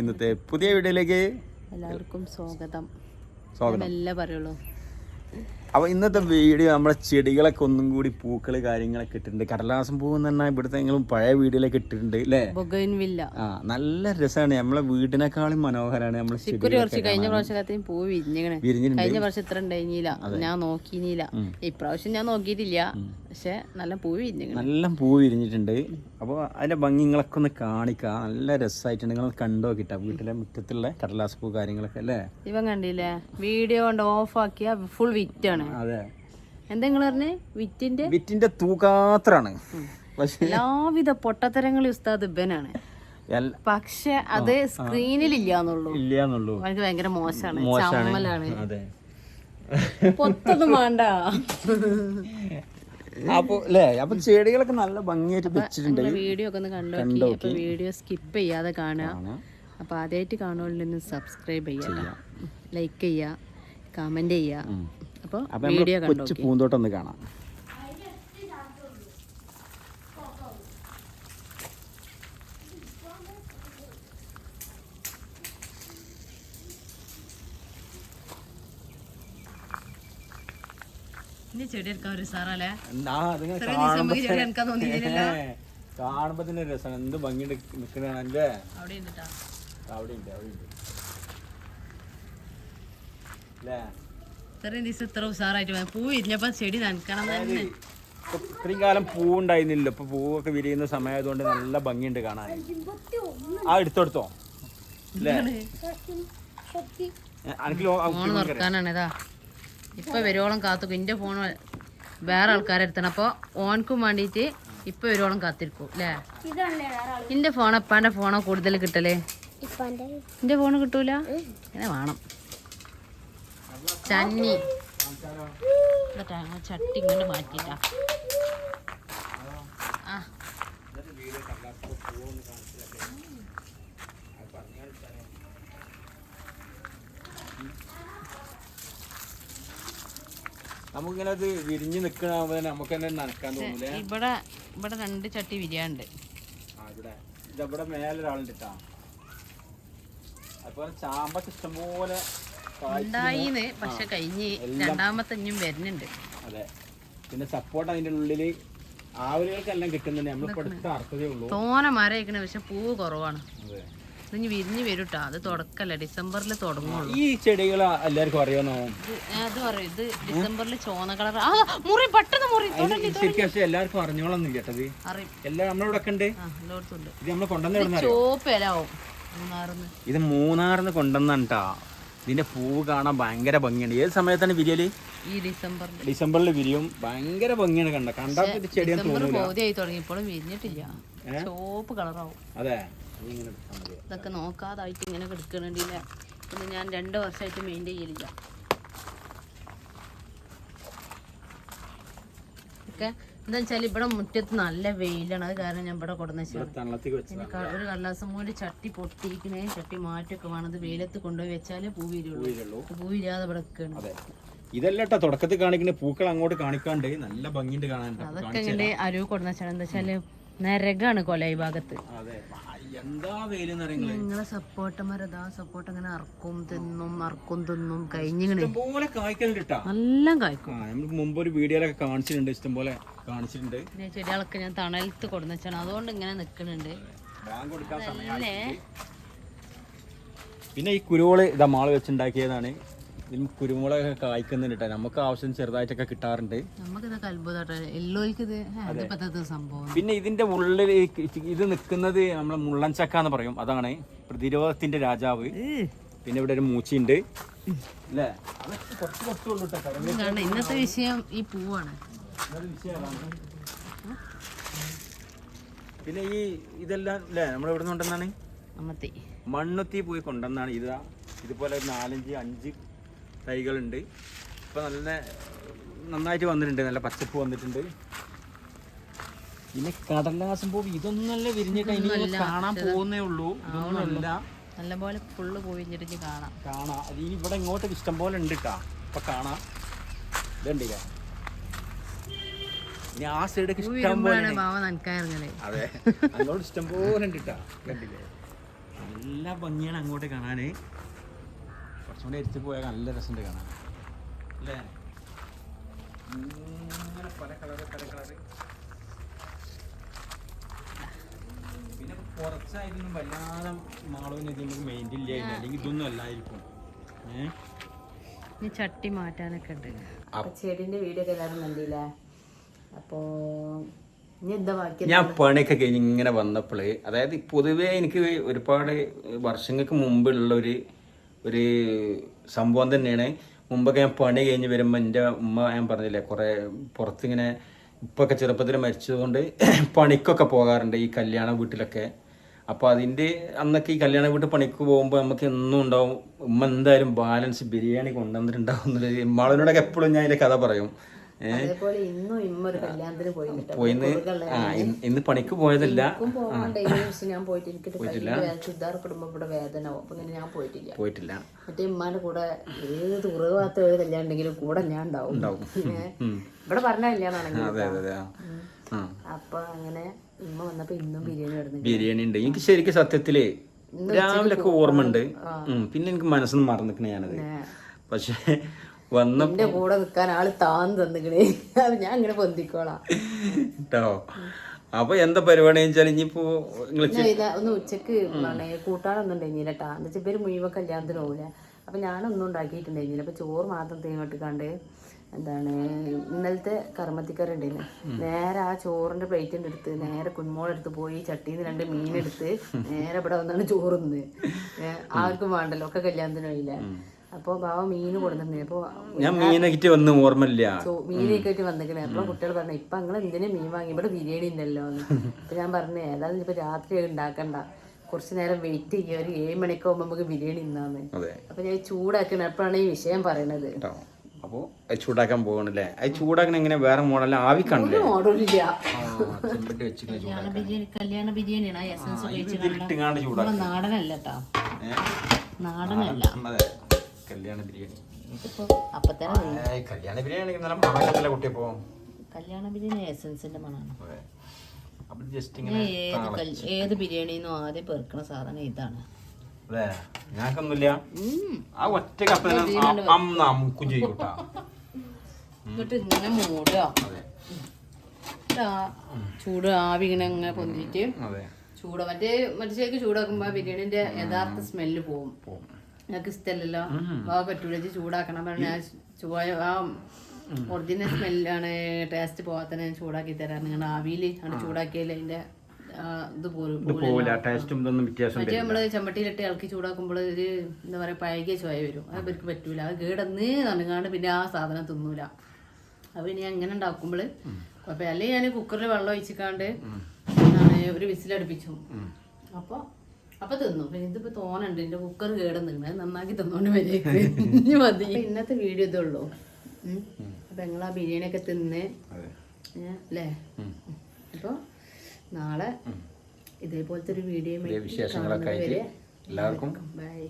ഇന്നത്തെ പുതിയ വീഡിയോയിലേക്ക് എല്ലാവർക്കും സ്വാഗതം. സ്വാഗതം. എല്ലാം പറയുള്ളൂ. അപ്പോൾ ഇന്നത്തെ വീഡിയോ നമ്മളെ ചെടികളൊക്കെ ഒന്നും കൂടി പൂക്കൾ കാര്യങ്ങളൊക്കെ ഇട്ടിട്ടുണ്ട്. കടലാസം പൂ എന്ന് പറഞ്ഞാൽ ഇവിടുത്തെ ഞങ്ങളും പഴയ വീഡിയോയിലൊക്കെ ഇട്ടിട്ടുണ്ട് അല്ലേ ബൊഗൈൻവില്ല ആ നല്ല രസമാണ് നമ്മളെ വീടിനേക്കാളും മനോഹരമാണ് നമ്മളെ കുറച്ച് കഴിഞ്ഞ പ്രാവശ്യം പൂ വിരിഞ്ഞിങ്ങനെ കഴിഞ്ഞ പ്രാവശ്യം ഇത്ര ഉണ്ടായിരുന്നില്ല ഞാൻ നോക്കിയില്ല ഇപ്രാവശ്യം ഞാൻ നോക്കിയിട്ടില്ല. പക്ഷെ നല്ല പൂ വിരിഞ്ഞു നല്ല പൂ വിരിഞ്ഞിട്ടുണ്ട് അപ്പോൾ അതിന്റെ ഭംഗി നിങ്ങളൊക്കെ ഒന്ന് കാണിക്കുക നല്ല രസമായിട്ടുണ്ട് നിങ്ങൾ കണ്ടോ കിട്ടാ വീട്ടിലെ മുറ്റത്തുള്ള കടലാസ് പൂ കാര്യങ്ങളൊക്കെ അല്ലേ? ഇവൻ കണ്ടില്ലേ? വീഡിയോ കൊണ്ട് ഓഫ് ആക്കിയ ഫുൾ വിറ്റാണ് അതെ. എന്താ നിങ്ങൾ പറഞ്ഞേ? വിറ്റിന്റെ? വിറ്റിന്റെ തൂക്കാത്രാണ് പക്ഷേ എല്ലാവിധ പൊട്ടത്തരങ്ങളും ഉസ്താദ് ഇബനാണ് പക്ഷെ അത് സ്ക്രീനിൽ ഇല്ലാന്നുള്ളൂ. ഇല്ലാന്നുള്ളൂ. എനിക്ക് ഭയങ്കര മോശമാണ് മോശമാണ് അതെ. പൊത്തൊന്നും വേണ്ട. അപ്പൊ അല്ലേ അപ്പൊ ചെടികളൊക്കെ നല്ല ഭംഗിയായിട്ട് വെച്ചിട്ടുണ്ട്. വീഡിയോ ഒക്കെ ഒന്ന് കണ്ടു അപ്പൊ വീഡിയോ സ്കിപ്പ് ചെയ്യാതെ കാണുക. അപ്പൊ ആദ്യമായിട്ട് കാണുവാണെങ്കിൽ സബ്സ്ക്രൈബ് ചെയ്യാം. ലൈക്ക് ചെയ്യുക കമന്റ് ചെയ്യുക. അപ്പോൾ അപ്പൊ വീഡിയോ കണ്ടോ കൊച്ചു പൂന്തോട്ടം ഒന്ന് കാണാം. ഇനി ചെടി എടുക്കാൻ ഒരു സാറല്ലേ? എന്താ അതിങ്ങനെ ഇത്രയും ദിവസം ചെടി എടുക്കാൻ തോന്നിയില്ല കാണുമ്പോ തന്നെ രസം. എന്ത് ഭംഗി അവിടെ അവിടെ ഉണ്ട് അവിടെ ഉണ്ട്. ഇത്രയും ദിവസം ഇത്ര ഉഷാറായിട്ട് വന്നു. പൂ വിരിഞ്ഞപ്പോ ചെടി നനക്കണം തന്നെ. ഇപ്പൊ ഇത്രയും കാലം പൂവുണ്ടായിരുന്നില്ല ഇപ്പൊ പൂവൊക്കെ വിരിയുന്ന സമയമായതുകൊണ്ട് നല്ല ഭംഗിയുണ്ട് കാണാൻ. ആ എടുത്തോടുത്തോ അല്ലേ? എനിക്ക് ഇപ്പൊ വരുവോളം കാത്തുക്കും. എന്റെ ഫോൺ വേറെ ആൾക്കാരെടുത്തണം അപ്പൊ ഓൻക്കും വേണ്ടിയിട്ട് ഇപ്പൊ വരുവോളം കാത്തിരിക്കും അല്ലേ എന്റെ ഫോൺ അപ്പാന്റെ ഫോണോ കൂടുതൽ കിട്ടൽ? എന്റെ ഫോണ് കിട്ടൂല? ഇങ്ങനെ വേണം. ചന്നി ചട്ടി ഇങ്ങോട്ട് മാറ്റിട്ടാ ആ. നമുക്കിങ്ങനെ അത് വിരിഞ്ഞ് നിൽക്കണാകുമ്പോ തന്നെ നമുക്ക് തന്നെ നനക്കാൻ തോന്നൂലേ? ഇവിടെ ഇവിടെ രണ്ട് ചട്ടി വിരിയാണ്ട്. ആ ഇവിടെ. ഇതവിടെ മേലൊരാളുണ്ട് കേട്ടാ അതുപോലെ ചാമ്പക്ക് ഇഷ്ടംപോലെ ഉണ്ടായിന്ന് പക്ഷെ കഴിഞ്ഞ് രണ്ടാമത്തെ ഇഞ്ഞും വരുന്നുണ്ട്. അതെ. പിന്നെ സപ്പോർട്ട് അതിന്റെ ഉള്ളിൽ ആവലുകൾക്കെല്ലാം കിട്ടുന്നുണ്ട്. നമ്മൾ കൊടുത്ത അർത്ഥതേ ഉള്ളൂ. തോന മരം പക്ഷെ പൂവ് കുറവാണ്. അതെ. ഇതിഞ്ഞ് വിരിഞ്ഞ് കേട്ടോ അത് തുടക്കല്ല ഡിസംബറിൽ തുടങ്ങുള്ളൂ. ഈ ചെടികൾ എല്ലാവർക്കും അറിയാമോ അത് പറയും. ഇത് ഡിസംബറിൽ ചോന്ന കളർ ആ മുറി പെട്ടെന്ന് മുറി. ശരിക്കും എല്ലാവർക്കും അറിഞ്ഞോളന്നില്ല കേട്ടത് എല്ലാം നമ്മളിവിടെ ഉണ്ട്. ഇത് നമ്മൾ ചോപ്പ് ഇലാവും മൂന്നാറിന്ന്. ഇത് മൂന്നാറിന്ന് കൊണ്ടുവന്നാണ് ട്ടാ ഇതിന്റെ പൂവ് കാണാൻ ഭയങ്കര ഭംഗിയാണ് ഏത് സമയത്താണ് വിരിയൽ? ഈ ഡിസംബറിൽ ഡിസംബറിൽ വിരിയും. ഭയങ്കര ഭംഗിയാണ് കണ്ട കണ്ടാൽ ഇത് ഡിസംബർ തോന്നൂല. ബോധ്യമായി തുടങ്ങി ഇപ്പോഴും വിരിഞ്ഞിട്ടില്ല ചോപ്പ് കളറാവും. അതെ. ഇതൊക്കെ നോക്കാതായിട്ട് ഇങ്ങനെ കിടക്കണില്ല പിന്നെ ഞാൻ രണ്ട് വർഷമായിട്ട് മെയിന്റെയിൻ ചെയ്യലില്ല. ഒക്കെ എന്താ വെച്ചാൽ ഇവിടെ മുറ്റത്ത് നല്ല വെയിലാണ്. അത് കാരണം ഞാൻ ഇവിടെ കൊടുന്ന ഒരു കള്ളാസം പോലെ ചട്ടി പൊട്ടിയിരിക്കണേ ചട്ടി മാറ്റൊക്കെ വേണം. അത് വെയിലത്ത് കൊണ്ടുപോയി വെച്ചാലേ പൂ വീരുള്ളൂ പൂ വീരാതെ ഇവിടെ നിൽക്കണം അതെ. ഇതല്ല തുടക്കത്തിൽ കാണിക്കുന്ന പൂക്കൾ അങ്ങോട്ട് കാണിക്കാണ്ട് നല്ല ഭംഗിയുണ്ട് കാണാൻ അതൊക്കെ അരുവ് കൊടുന്ന വെച്ചാൽ എന്താ വെച്ചാൽ നരകാണ് കൊല ഈ ഭാഗത്ത്. എന്താ വെയിലെന്ന് അറിയുന്നത് നിങ്ങളെ സപ്പോർട്ടന്മാരതാ സപ്പോർട്ട് അങ്ങനെ അർക്കും തിന്നും അർക്കും തിന്നും കഴിഞ്ഞിങ്ങനെ. കായ്ക്കലുണ്ട് കേട്ടാ നല്ല കായ്ക്കും. മുമ്പ് ഒരു വീഡിയോയിലൊക്കെ കാണിച്ചിട്ടുണ്ട് ഇഷ്ടംപോലെ കാണിച്ചിട്ടുണ്ട്. പിന്നെ ചെടികളൊക്കെ ഞാൻ തണലത്ത് കൊടുന്ന് വെച്ചാണ് അതുകൊണ്ട് ഇങ്ങനെ നിൽക്കുന്നുണ്ട് പിന്നെ ഈ കുരുവോൾ ഇതാ മാൾ വെച്ചുണ്ടാക്കിയതാണ്. ഇതിന് കുരുമുളകൊക്കെ കായ്ക്കുന്നുണ്ട് കേട്ടോ നമുക്ക് ആവശ്യം ചെറുതായിട്ടൊക്കെ കിട്ടാറുണ്ട്. നമുക്കിതൊക്കെ അത്ഭുതമായിട്ട് സംഭവം പിന്നെ ഇതിന്റെ ഉള്ളിൽ ഇത് നിൽക്കുന്നത് നമ്മളെ മുള്ളൻചക്ക എന്ന് പറയും. അതാണ് പ്രതിരോധത്തിന്റെ രാജാവ്. പിന്നെ ഇവിടെ ഒരു മൂച്ചിയുണ്ട് അല്ലേ? അതൊക്കെ കുറച്ച് കുറച്ചുള്ളൂ കേട്ടോ കാരണം ഇന്നത്തെ വിഷയം ഈ പൂവാണ്. പിന്നെ ഈ ഇതെല്ലാം അല്ലേ? നമ്മൾ എവിടെ നിന്ന് കൊണ്ടുവന്നാണ് മണ്ണുത്തി പോയി കൊണ്ടുവന്നാണ് ഇതാ. ഇതുപോലെ ഒരു നാലഞ്ച് അഞ്ച് തൈകളുണ്ട്. ഇപ്പം നല്ല നന്നായിട്ട് വന്നിട്ടുണ്ട്. നല്ല പച്ചപ്പ് വന്നിട്ടുണ്ട്. പിന്നെ കടലാസം പൂവ് ഇതൊന്നും നല്ല വിരിഞ്ഞിട്ട് ഇനി കാണാൻ പോകുന്നേ ഉള്ളൂ. ഇതൊന്നുമല്ല. നല്ലപോലെ ഫുള്ള് പോയിഞ്ഞിട്ട് കാണാം. കാണാം. അത് ഇനി ഇവിടെ ഇങ്ങോട്ട് ഇഷ്ടം പോലെ ഉണ്ട് കേട്ടാ ഇപ്പൊ കാണാം. ഇതുണ്ടില്ല? ഇനി ആ സൈഡൊക്കെ ഇഷ്ടം പോലെ അതെ. അങ്ങോട്ട് ഇഷ്ടം പോലെ ഉണ്ട് കേട്ടാ കണ്ടില്ലേ? നല്ല ഭംഗിയാണ് അങ്ങോട്ട് കാണാൻ കൂടി എടുത്ത് പോയാൽ നല്ല രസമുണ്ട് കാണാൻ. അല്ലേ? ഇങ്ങനെ പല കളറ് പല കളറ്. പിന്നെ കുറച്ചായിരുന്നു വല്ലാതെ മാളവിന് ഇത് നമുക്ക് മെയിൻ ഇല്ല അല്ലെങ്കിൽ ഇതൊന്നും അല്ലായിരിക്കും. ഏഹ് ഇനി ചട്ടി മാറ്റാനൊക്കെ ഉണ്ട്. ചെടിന്റെ വീഡിയോ ഒക്കെ എല്ലാവരും കണ്ടില്ലേ? അപ്പോ ഞാൻ പണിയൊക്കെ കഴിഞ്ഞ് ഇങ്ങനെ വന്നപ്പോൾ അതായത് പൊതുവേ എനിക്ക് ഒരുപാട് വർഷങ്ങൾക്ക് മുമ്പുള്ള ഒരു ഒരു സംഭവം തന്നെയാണ്. മുമ്പൊക്കെ ഞാൻ പണി കഴിഞ്ഞ് വരുമ്പോൾ എന്റെ ഉമ്മ ഞാൻ പറഞ്ഞില്ലേ കുറേ പുറത്തിങ്ങനെ ഇപ്പൊക്കെ ചെറുപ്പത്തിൽ മരിച്ചതുകൊണ്ട് പണിക്കൊക്കെ പോകാറുണ്ട് ഈ കല്യാണ വീട്ടിലൊക്കെ. അപ്പോൾ അതിന്റെ അന്നൊക്കെ ഈ കല്യാണ വീട്ടിൽ പണിക്ക് പോകുമ്പോൾ നമുക്ക് എന്നും ഉണ്ടാവും ഉമ്മ എന്തായാലും ബാലൻസ് ബിരിയാണി കൊണ്ടുവന്നിട്ടുണ്ടാവും എന്നുള്ളത് മാളവിനോടൊക്കെ എപ്പോഴും ഞാൻ അതിന്റെ കഥ പറയും. അതേപോലെ ഇന്നും ഇമ്മൊരു കല്യാണത്തിന് പോയിട്ടോ പോയിന്ന്? ആ ഇന്ന് പണിക്ക് പോയതല്ല. ഞാൻ പോയിട്ട് എനിക്ക് വേദന ചുരിദാർപ്പെടുമ്പോ ഇവിടെ വേദന ആവും. അപ്പൊ ഇങ്ങനെ ഞാൻ പോയിട്ടില്ല. പോയിട്ടില്ല. മറ്റേ ഇമ്മാന്റെ കൂടെ ഏത് തുറവാത്ത ഒരു കല്യാണം ഉണ്ടെങ്കിലും കൂടെ ഞാൻ ഉണ്ടാവും. ഇവിടെ പറഞ്ഞ കല്യാണമാണെങ്കിൽ അപ്പൊ അങ്ങനെ ഇമ്മ വന്നപ്പോ ഇന്നും ബിരിയാണി വരുന്നു ബിരിയാണി ഉണ്ട്. എനിക്ക് ശരിക്കും സത്യത്തിൽ രാവിലെ ഒക്കെ ഓർമ്മ ഉണ്ട് പിന്നെ എനിക്ക് മനസ്സിന്ന് മറന്നിക്കണേ ഞാനത്. പക്ഷെ വന്ന എന്റെ കൂടെ നിൽക്കാൻ ആൾ താന്ന് തന്നിക്കണേ. ഞാൻ അങ്ങനെ പൊന്തിക്കോളാം. കേട്ടോ അപ്പൊ എന്താ പരിപാടി വെച്ചാൽ ഇനിയിപ്പോ ഒന്ന് ഉച്ചയ്ക്ക് കൂട്ടാനൊന്നും ഉണ്ടായിരുന്നില്ല കേട്ടാ എന്ന് വെച്ചാൽ ഇവർ മുഴുവൻ കല്യാണത്തിന് പോകില്ല അപ്പൊ ഞാനൊന്നും ഉണ്ടാക്കിയിട്ടുണ്ടായിരുന്നില്ല അപ്പൊ ചോറ് മാത്രം തേങ്ങോട്ട് കണ്ട് എന്താണ് ഇന്നലത്തെ കർമ്മത്തിക്കറി ഉണ്ടായിരുന്നു നേരെ ആ ചോറിന്റെ പ്ലേറ്റിന്റെ അടുത്ത് നേരെ കുന്മോളെടുത്ത് പോയി ചട്ടിയിൽ നിന്ന് രണ്ട് മീനെടുത്ത് നേരെ ഇവിടെ വന്നാണ് ചോറുന്നത് ആർക്കും വേണ്ടല്ലോ. ഒക്കെ കല്യാണത്തിന് പോയില്ല. അപ്പൊ ബാബ മീൻ കൊടുത്തിട്ടുണ്ട് അപ്പൊ ഞാൻ മീനക്കിട്ട് വന്ന് ഓർമ്മയില്ല. മീനൊക്കെ ആയിട്ട് വന്നിക്കണേ. അപ്പൊ കുട്ടികൾ പറഞ്ഞു ഇപ്പൊ നിങ്ങൾ എന്തിനാ മീൻ വാങ്ങി? ഇവിടെ ബിരിയാണി ഉണ്ടല്ലോ എന്ന്. അപ്പൊ ഞാൻ പറഞ്ഞു ഏതായാലും ഇപ്പൊ രാത്രി ഉണ്ടാക്കണ്ട കുറച്ച് നേരം വെയിറ്റ് ചെയ്യുക ഒരു ഏഴ് മണിക്ക് ആകുമ്പോ നമുക്ക് ബിരിയാണി ഇന്നാന്ന് അതെ. അപ്പൊ ഞാൻ ചൂടാക്കണം അപ്പോഴാണ് ഈ വിഷയം പറയണത്. അപ്പോൾ അത് ചൂടാക്കാൻ പോകണല്ലേ അത് ചൂടാക്കണ എങ്ങനെ? വേറെ മോഡൽ ആവി കണ്ടില്ലേ? മോഡലില്ല കല്യാണ ബിരിയാണി കല്യാണ ബിരിയാണിയാണ് എസൻസ് ഇതിലിട്ടിങ്ങാണ്ട് ചൂടാക്കി. നാടനല്ല കേട്ടോ നാടനല്ല. കല്യാണ ബിരിയാണി. ഏയ് കല്യാണ ബിരിയാണി നല്ല മണക്കത്തില്ല കുട്ടിയപ്പോ കല്യാണ ബിരിയാണി എസൻസിന്റെ അപ്പൊ ജസ്റ്റ് ഇങ്ങനെ ഏത് കൽ- ഏത് ബിരിയാണിന്നും ആദ്യം പെറുക്കണ സാധനം ഇതാണ്. ഉം. ആ ഒറ്റ കപ്പ അമ്മ അമുക്കും ചെയ്യും കേട്ടാ. എന്നിട്ട് ഇങ്ങനെ മൂടുക. അതെ. എന്നിട്ട് ആ ചൂട് ആവി ഇങ്ങനെ ഇങ്ങനെ പൊന്തിയിട്ട് അതെ. ചൂട് മറ്റേ മറ്റേ ശരിക്കും ചൂടാക്കുമ്പോ ബിരിയാണിന്റെ യഥാർത്ഥ സ്മെല്ല് പോകും പോവും. ഞങ്ങൾക്ക് ഇഷ്ടമല്ലല്ലോ ആ പറ്റൂല ചൂടാക്കണം പറഞ്ഞാൽ ചൂയ ആ ഒറിജിനൽ സ്മെല്ലാണ് ടേസ്റ്റ് പോകാത്ത ഞാൻ ചൂടാക്കി തരാം നിങ്ങൾ ആവിയിൽ ആണ് ചൂടാക്കിയാൽ അതിന്റെ ഇത് പോലും ടേസ്റ്റും ഇതൊന്നും വ്യത്യാസം മറ്റേ നമ്മൾ ചമ്മട്ടിയിലിട്ട് ഇളക്കി ചൂടാക്കുമ്പോൾ ഒരു എന്താ പറയാ പഴകിയ ചോയ വരും. അത് ഇവർക്ക് പറ്റൂല. അത് കേടന്ന് നടങ്ങാണ്ട് പിന്നെ ആ സാധനം തിന്നൂല. അപ്പൊ ഇനി അങ്ങനെ ഉണ്ടാക്കുമ്പോൾ കുഴപ്പമില്ല അല്ലെങ്കിൽ ഞാൻ കുക്കറിൽ വെള്ളം ഒഴിച്ചിക്കാണ്ട് ഒരു വിസിലടുപ്പിച്ചു. അപ്പൊ അപ്പൊ തിന്നു. പിന്നെ ഇതിപ്പോ തോന്നുന്നുണ്ട് എന്റെ കുക്കർ കേടുന്നുണ്ട് അത് നന്നാക്കി തന്നോണ്ട് വരേക്ക് ഇനി മതി. ഇന്നത്തെ വീഡിയോ ഇതുള്ളൂ. അപ്പൊ ഞങ്ങൾ ആ ബിരിയാണി ഒക്കെ തിന്ന്. അല്ലേ? അപ്പൊ നാളെ ഇതേപോലത്തെ ഒരു വീഡിയോ വിശേഷങ്ങളൊക്കെ ആയിട്ട് എല്ലാവർക്കും ബൈ